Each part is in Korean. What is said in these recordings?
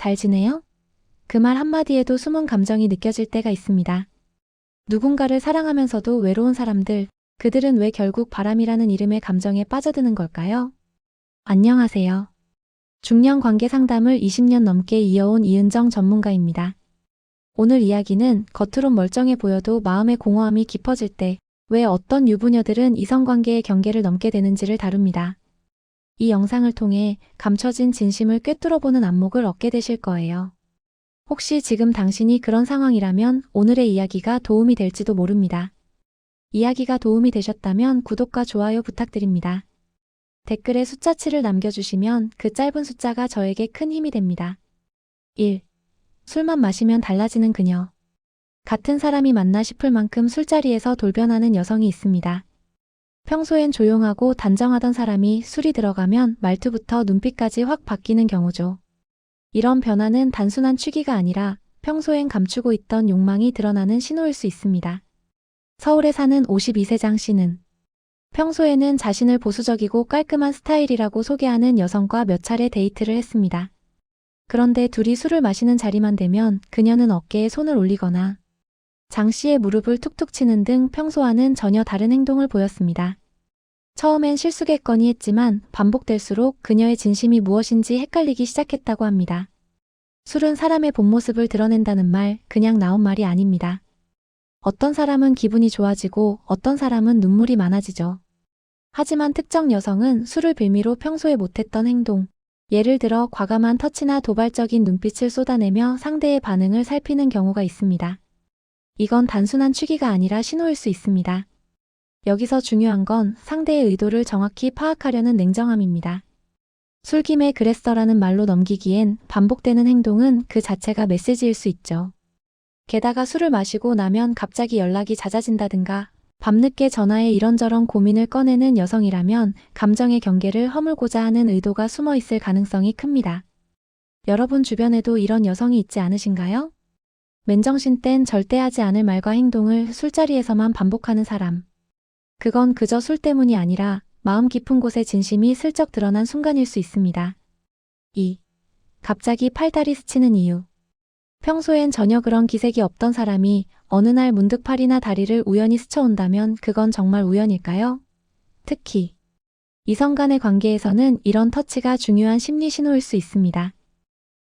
잘 지내요? 그 말 한마디에도 숨은 감정이 느껴질 때가 있습니다. 누군가를 사랑하면서도 외로운 사람들, 그들은 왜 결국 바람이라는 이름의 감정에 빠져드는 걸까요? 안녕하세요. 중년 관계 상담을 20년 넘게 이어온 이은정 전문가입니다. 오늘 이야기는 겉으론 멀쩡해 보여도 마음의 공허함이 깊어질 때 왜 어떤 유부녀들은 이성관계의 경계를 넘게 되는지를 다룹니다. 이 영상을 통해 감춰진 진심을 꿰뚫어보는 안목을 얻게 되실 거예요. 혹시 지금 당신이 그런 상황이라면 오늘의 이야기가 도움이 될지도 모릅니다. 이야기가 도움이 되셨다면 구독과 좋아요 부탁드립니다. 댓글에 숫자치를 남겨주시면 그 짧은 숫자가 저에게 큰 힘이 됩니다. 1. 술만 마시면 달라지는 그녀. 같은 사람이 맞나 싶을 만큼 술자리에서 돌변하는 여성이 있습니다. 평소엔 조용하고 단정하던 사람이 술이 들어가면 말투부터 눈빛까지 확 바뀌는 경우죠. 이런 변화는 단순한 취기가 아니라 평소엔 감추고 있던 욕망이 드러나는 신호일 수 있습니다. 서울에 사는 52세장 씨는 평소에는 자신을 보수적이고 깔끔한 스타일이라고 소개하는 여성과 몇 차례 데이트를 했습니다. 그런데 둘이 술을 마시는 자리만 되면 그녀는 어깨에 손을 올리거나 장 씨의 무릎을 툭툭 치는 등 평소와는 전혀 다른 행동을 보였습니다. 처음엔 실수겠거니 했지만 반복될수록 그녀의 진심이 무엇인지 헷갈리기 시작했다고 합니다. 술은 사람의 본 모습을 드러낸다는 말 그냥 나온 말이 아닙니다. 어떤 사람은 기분이 좋아지고 어떤 사람은 눈물이 많아지죠. 하지만 특정 여성은 술을 빌미로 평소에 못했던 행동, 예를 들어 과감한 터치나 도발적인 눈빛을 쏟아내며 상대의 반응을 살피는 경우가 있습니다. 이건 단순한 취기가 아니라 신호일 수 있습니다. 여기서 중요한 건 상대의 의도를 정확히 파악하려는 냉정함입니다. 술김에 그랬어라는 말로 넘기기엔 반복되는 행동은 그 자체가 메시지일 수 있죠. 게다가 술을 마시고 나면 갑자기 연락이 잦아진다든가 밤늦게 전화에 이런저런 고민을 꺼내는 여성이라면 감정의 경계를 허물고자 하는 의도가 숨어 있을 가능성이 큽니다. 여러분 주변에도 이런 여성이 있지 않으신가요? 맨정신 땐 절대 하지 않을 말과 행동을 술자리에서만 반복하는 사람. 그건 그저 술 때문이 아니라 마음 깊은 곳에 진심이 슬쩍 드러난 순간일 수 있습니다. 2. 갑자기 팔다리 스치는 이유. 평소엔 전혀 그런 기색이 없던 사람이 어느 날 문득 팔이나 다리를 우연히 스쳐온다면 그건 정말 우연일까요? 특히 이성 간의 관계에서는 이런 터치가 중요한 심리 신호일 수 있습니다.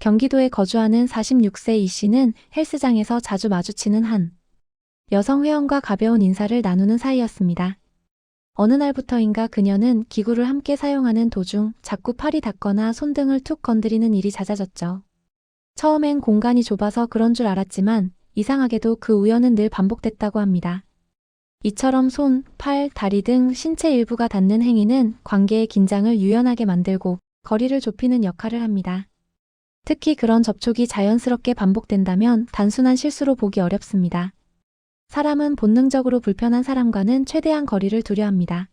경기도에 거주하는 46세 이 씨는 헬스장에서 자주 마주치는 한 여성 회원과 가벼운 인사를 나누는 사이였습니다. 어느 날부터인가 그녀는 기구를 함께 사용하는 도중 자꾸 팔이 닿거나 손등을 툭 건드리는 일이 잦아졌죠. 처음엔 공간이 좁아서 그런 줄 알았지만 이상하게도 그 우연은 늘 반복됐다고 합니다. 이처럼 손, 팔, 다리 등 신체 일부가 닿는 행위는 관계의 긴장을 유연하게 만들고 거리를 좁히는 역할을 합니다. 특히 그런 접촉이 자연스럽게 반복된다면 단순한 실수로 보기 어렵습니다. 사람은 본능적으로 불편한 사람과는 최대한 거리를 두려 합니다.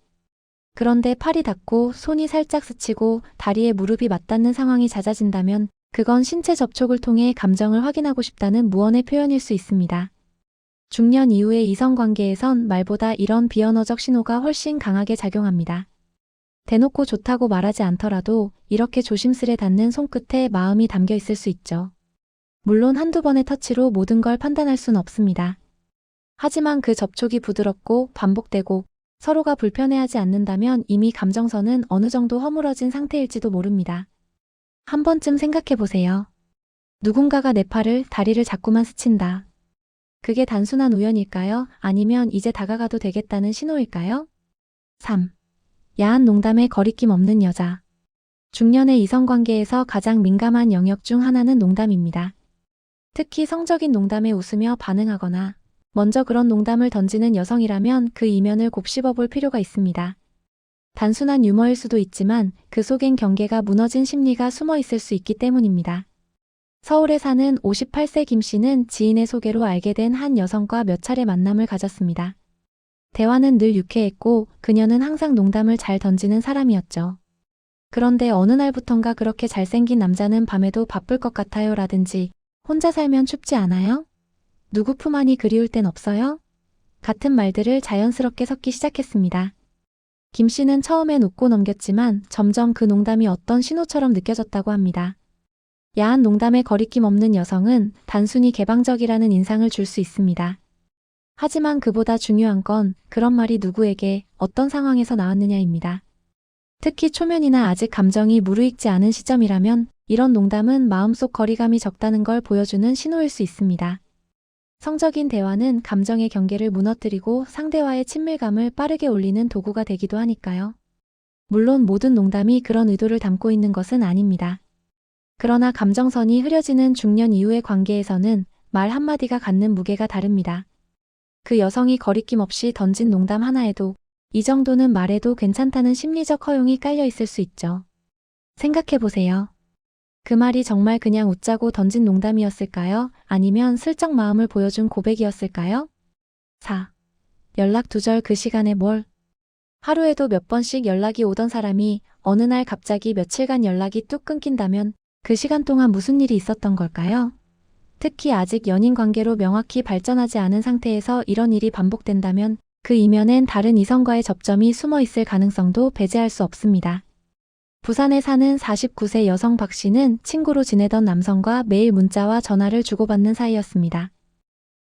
그런데 팔이 닿고 손이 살짝 스치고 다리에 무릎이 맞닿는 상황이 잦아진다면 그건 신체 접촉을 통해 감정을 확인하고 싶다는 무언의 표현일 수 있습니다. 중년 이후의 이성관계에선 말보다 이런 비언어적 신호가 훨씬 강하게 작용합니다. 대놓고 좋다고 말하지 않더라도 이렇게 조심스레 닿는 손끝에 마음이 담겨 있을 수 있죠. 물론 한두 번의 터치로 모든 걸 판단할 순 없습니다. 하지만 그 접촉이 부드럽고 반복되고 서로가 불편해하지 않는다면 이미 감정선은 어느 정도 허물어진 상태일지도 모릅니다. 한 번쯤 생각해 보세요. 누군가가 내 팔을, 다리를 자꾸만 스친다. 그게 단순한 우연일까요? 아니면 이제 다가가도 되겠다는 신호일까요? 3. 야한 농담에 거리낌 없는 여자. 중년의 이성관계에서 가장 민감한 영역 중 하나는 농담입니다. 특히 성적인 농담에 웃으며 반응하거나 먼저 그런 농담을 던지는 여성이라면 그 이면을 곱씹어 볼 필요가 있습니다. 단순한 유머일 수도 있지만 그 속엔 경계가 무너진 심리가 숨어 있을 수 있기 때문입니다. 서울에 사는 58세 김 씨는 지인의 소개로 알게 된 한 여성과 몇 차례 만남을 가졌습니다. 대화는 늘 유쾌했고 그녀는 항상 농담을 잘 던지는 사람이었죠. 그런데 어느 날부턴가 그렇게 잘생긴 남자는 밤에도 바쁠 것 같아요 라든지 혼자 살면 춥지 않아요? 누구 품 안이 그리울 땐 없어요? 같은 말들을 자연스럽게 섞기 시작했습니다. 김 씨는 처음엔 웃고 넘겼지만 점점 그 농담이 어떤 신호처럼 느껴졌다고 합니다. 야한 농담에 거리낌 없는 여성은 단순히 개방적이라는 인상을 줄 수 있습니다. 하지만 그보다 중요한 건 그런 말이 누구에게 어떤 상황에서 나왔느냐입니다. 특히 초면이나 아직 감정이 무르익지 않은 시점이라면 이런 농담은 마음속 거리감이 적다는 걸 보여주는 신호일 수 있습니다. 성적인 대화는 감정의 경계를 무너뜨리고 상대와의 친밀감을 빠르게 올리는 도구가 되기도 하니까요. 물론 모든 농담이 그런 의도를 담고 있는 것은 아닙니다. 그러나 감정선이 흐려지는 중년 이후의 관계에서는 말 한마디가 갖는 무게가 다릅니다. 그 여성이 거리낌 없이 던진 농담 하나에도 이 정도는 말해도 괜찮다는 심리적 허용이 깔려 있을 수 있죠. 생각해 보세요. 그 말이 정말 그냥 웃자고 던진 농담이었을까요? 아니면 슬쩍 마음을 보여준 고백이었을까요? 4. 연락 두절 그 시간에 뭘? 하루에도 몇 번씩 연락이 오던 사람이 어느 날 갑자기 며칠간 연락이 뚝 끊긴다면 그 시간 동안 무슨 일이 있었던 걸까요? 특히 아직 연인 관계로 명확히 발전하지 않은 상태에서 이런 일이 반복된다면 그 이면엔 다른 이성과의 접점이 숨어 있을 가능성도 배제할 수 없습니다. 부산에 사는 49세 여성 박 씨는 친구로 지내던 남성과 매일 문자와 전화를 주고받는 사이였습니다.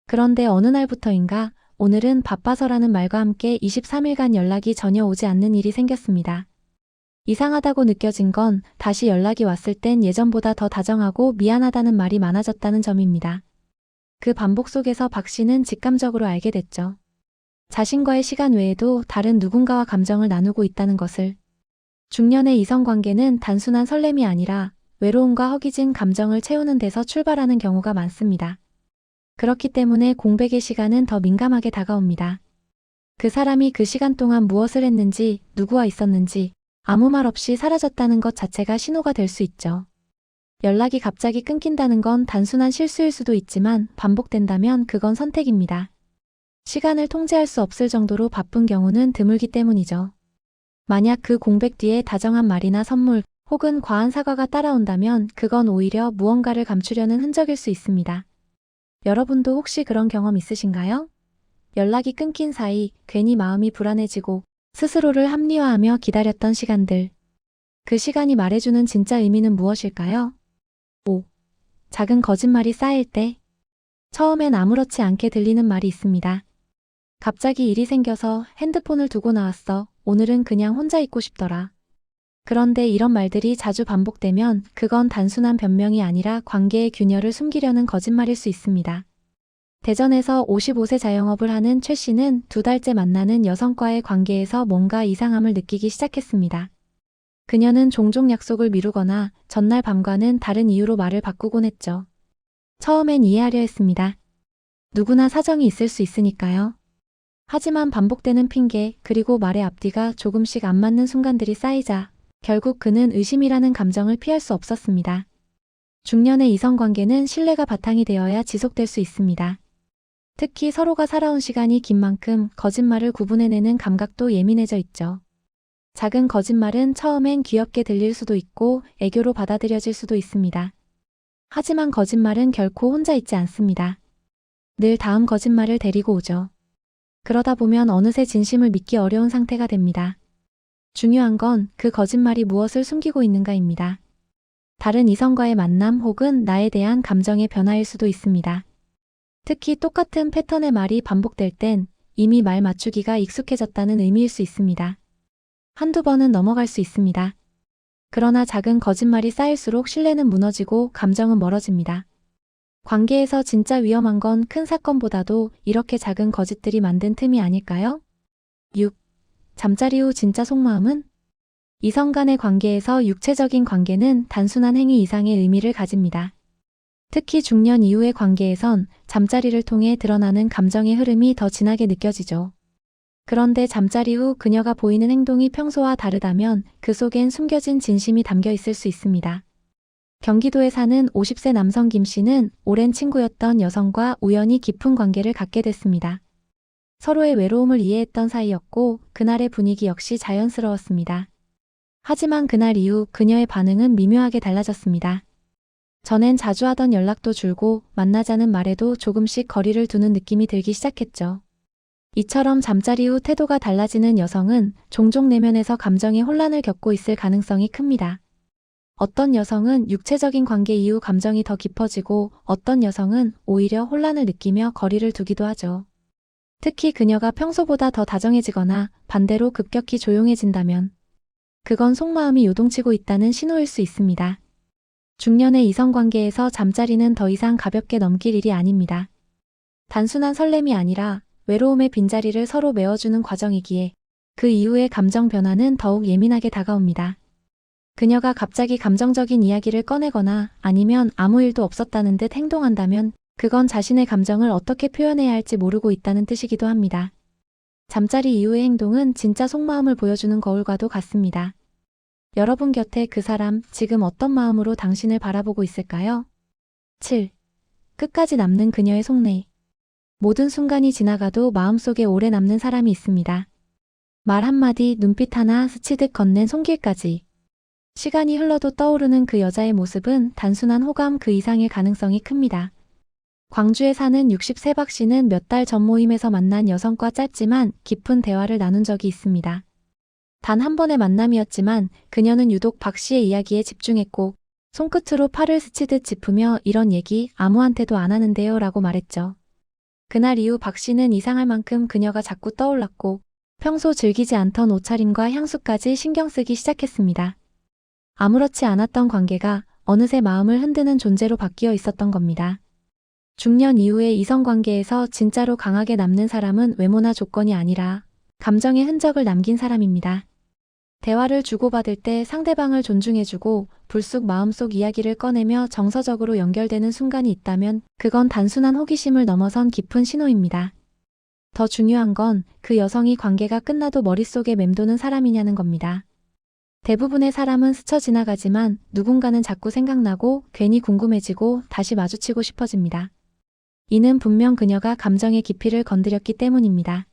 그런데 어느 날부터인가 오늘은 바빠서라는 말과 함께 23일간 연락이 전혀 오지 않는 일이 생겼습니다. 이상하다고 느껴진 건 다시 연락이 왔을 땐 예전보다 더 다정하고 미안하다는 말이 많아졌다는 점입니다. 그 반복 속에서 박 씨는 직감적으로 알게 됐죠. 자신과의 시간 외에도 다른 누군가와 감정을 나누고 있다는 것을. 중년의 이성 관계는 단순한 설렘이 아니라 외로움과 허기진 감정을 채우는 데서 출발하는 경우가 많습니다. 그렇기 때문에 공백의 시간은 더 민감하게 다가옵니다. 그 사람이 그 시간 동안 무엇을 했는지, 누구와 있었는지, 아무 말 없이 사라졌다는 것 자체가 신호가 될 수 있죠. 연락이 갑자기 끊긴다는 건 단순한 실수일 수도 있지만 반복된다면 그건 선택입니다. 시간을 통제할 수 없을 정도로 바쁜 경우는 드물기 때문이죠. 만약 그 공백 뒤에 다정한 말이나 선물 혹은 과한 사과가 따라온다면 그건 오히려 무언가를 감추려는 흔적일 수 있습니다. 여러분도 혹시 그런 경험 있으신가요? 연락이 끊긴 사이 괜히 마음이 불안해지고 스스로를 합리화하며 기다렸던 시간들. 그 시간이 말해주는 진짜 의미는 무엇일까요? 5. 작은 거짓말이 쌓일 때. 처음엔 아무렇지 않게 들리는 말이 있습니다. 갑자기 일이 생겨서 핸드폰을 두고 나왔어. 오늘은 그냥 혼자 있고 싶더라. 그런데 이런 말들이 자주 반복되면 그건 단순한 변명이 아니라 관계의 균열을 숨기려는 거짓말일 수 있습니다. 대전에서 55세 자영업을 하는 최 씨는 두 달째 만나는 여성과의 관계에서 뭔가 이상함을 느끼기 시작했습니다. 그녀는 종종 약속을 미루거나 전날 밤과는 다른 이유로 말을 바꾸곤 했죠. 처음엔 이해하려 했습니다. 누구나 사정이 있을 수 있으니까요. 하지만 반복되는 핑계 그리고 말의 앞뒤가 조금씩 안 맞는 순간들이 쌓이자 결국 그는 의심이라는 감정을 피할 수 없었습니다. 중년의 이성관계는 신뢰가 바탕이 되어야 지속될 수 있습니다. 특히 서로가 살아온 시간이 긴 만큼 거짓말을 구분해내는 감각도 예민해져 있죠. 작은 거짓말은 처음엔 귀엽게 들릴 수도 있고 애교로 받아들여질 수도 있습니다. 하지만 거짓말은 결코 혼자 있지 않습니다. 늘 다음 거짓말을 데리고 오죠. 그러다 보면 어느새 진심을 믿기 어려운 상태가 됩니다. 중요한 건 그 거짓말이 무엇을 숨기고 있는가입니다. 다른 이성과의 만남 혹은 나에 대한 감정의 변화일 수도 있습니다. 특히 똑같은 패턴의 말이 반복될 땐 이미 말 맞추기가 익숙해졌다는 의미일 수 있습니다. 한두 번은 넘어갈 수 있습니다. 그러나 작은 거짓말이 쌓일수록 신뢰는 무너지고 감정은 멀어집니다. 관계에서 진짜 위험한 건 큰 사건보다도 이렇게 작은 거짓들이 만든 틈이 아닐까요? 6. 잠자리 후 진짜 속마음은? 이성 간의 관계에서 육체적인 관계는 단순한 행위 이상의 의미를 가집니다. 특히 중년 이후의 관계에선 잠자리를 통해 드러나는 감정의 흐름이 더 진하게 느껴지죠. 그런데 잠자리 후 그녀가 보이는 행동이 평소와 다르다면 그 속엔 숨겨진 진심이 담겨 있을 수 있습니다. 경기도에 사는 50세 남성 김 씨는 오랜 친구였던 여성과 우연히 깊은 관계를 갖게 됐습니다. 서로의 외로움을 이해했던 사이였고 그날의 분위기 역시 자연스러웠습니다. 하지만 그날 이후 그녀의 반응은 미묘하게 달라졌습니다. 전엔 자주 하던 연락도 줄고 만나자는 말에도 조금씩 거리를 두는 느낌이 들기 시작했죠. 이처럼 잠자리 후 태도가 달라지는 여성은 종종 내면에서 감정의 혼란을 겪고 있을 가능성이 큽니다. 어떤 여성은 육체적인 관계 이후 감정이 더 깊어지고 어떤 여성은 오히려 혼란을 느끼며 거리를 두기도 하죠. 특히 그녀가 평소보다 더 다정해지거나 반대로 급격히 조용해진다면 그건 속마음이 요동치고 있다는 신호일 수 있습니다. 중년의 이성 관계에서 잠자리는 더 이상 가볍게 넘길 일이 아닙니다. 단순한 설렘이 아니라 외로움의 빈자리를 서로 메워주는 과정이기에 그 이후의 감정 변화는 더욱 예민하게 다가옵니다. 그녀가 갑자기 감정적인 이야기를 꺼내거나 아니면 아무 일도 없었다는 듯 행동한다면 그건 자신의 감정을 어떻게 표현해야 할지 모르고 있다는 뜻이기도 합니다. 잠자리 이후의 행동은 진짜 속마음을 보여주는 거울과도 같습니다. 여러분 곁에 그 사람 지금 어떤 마음으로 당신을 바라보고 있을까요? 7. 끝까지 남는 그녀의 속내. 모든 순간이 지나가도 마음속에 오래 남는 사람이 있습니다. 말 한마디, 눈빛 하나 스치듯 건넨 손길까지. 시간이 흘러도 떠오르는 그 여자의 모습은 단순한 호감 그 이상의 가능성이 큽니다. 광주에 사는 63박 씨는 몇 달 전 모임에서 만난 여성과 짧지만 깊은 대화를 나눈 적이 있습니다. 단 한 번의 만남이었지만 그녀는 유독 박 씨의 이야기에 집중했고 손끝으로 팔을 스치듯 짚으며 이런 얘기 아무한테도 안 하는데요 라고 말했죠. 그날 이후 박 씨는 이상할 만큼 그녀가 자꾸 떠올랐고 평소 즐기지 않던 옷차림과 향수까지 신경 쓰기 시작했습니다. 아무렇지 않았던 관계가 어느새 마음을 흔드는 존재로 바뀌어 있었던 겁니다. 중년 이후의 이성 관계에서 진짜로 강하게 남는 사람은 외모나 조건이 아니라 감정의 흔적을 남긴 사람입니다. 대화를 주고받을 때 상대방을 존중해주고 불쑥 마음속 이야기를 꺼내며 정서적으로 연결되는 순간이 있다면 그건 단순한 호기심을 넘어선 깊은 신호입니다. 더 중요한 건 그 여성이 관계가 끝나도 머릿속에 맴도는 사람이냐는 겁니다. 대부분의 사람은 스쳐 지나가지만 누군가는 자꾸 생각나고 괜히 궁금해지고 다시 마주치고 싶어집니다. 이는 분명 그녀가 감정의 깊이를 건드렸기 때문입니다.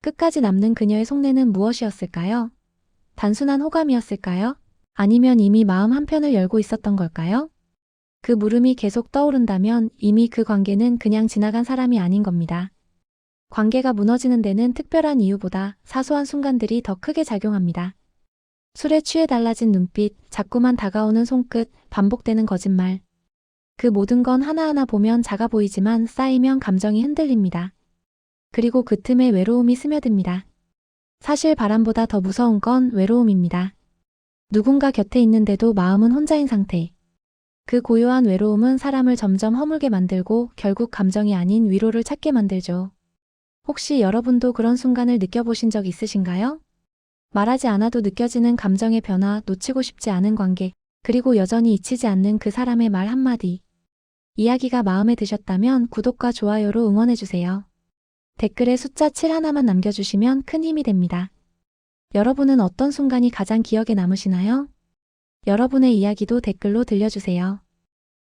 끝까지 남는 그녀의 속내는 무엇이었을까요? 단순한 호감이었을까요? 아니면 이미 마음 한편을 열고 있었던 걸까요? 그 물음이 계속 떠오른다면 이미 그 관계는 그냥 지나간 사람이 아닌 겁니다. 관계가 무너지는 데는 특별한 이유보다 사소한 순간들이 더 크게 작용합니다. 술에 취해 달라진 눈빛, 자꾸만 다가오는 손끝, 반복되는 거짓말. 그 모든 건 하나하나 보면 작아 보이지만 쌓이면 감정이 흔들립니다. 그리고 그 틈에 외로움이 스며듭니다. 사실 바람보다 더 무서운 건 외로움입니다. 누군가 곁에 있는데도 마음은 혼자인 상태. 그 고요한 외로움은 사람을 점점 허물게 만들고 결국 감정이 아닌 위로를 찾게 만들죠. 혹시 여러분도 그런 순간을 느껴보신 적 있으신가요? 말하지 않아도 느껴지는 감정의 변화, 놓치고 싶지 않은 관계, 그리고 여전히 잊히지 않는 그 사람의 말 한마디. 이야기가 마음에 드셨다면 구독과 좋아요로 응원해주세요. 댓글에 숫자 7 하나만 남겨주시면 큰 힘이 됩니다. 여러분은 어떤 순간이 가장 기억에 남으시나요? 여러분의 이야기도 댓글로 들려주세요.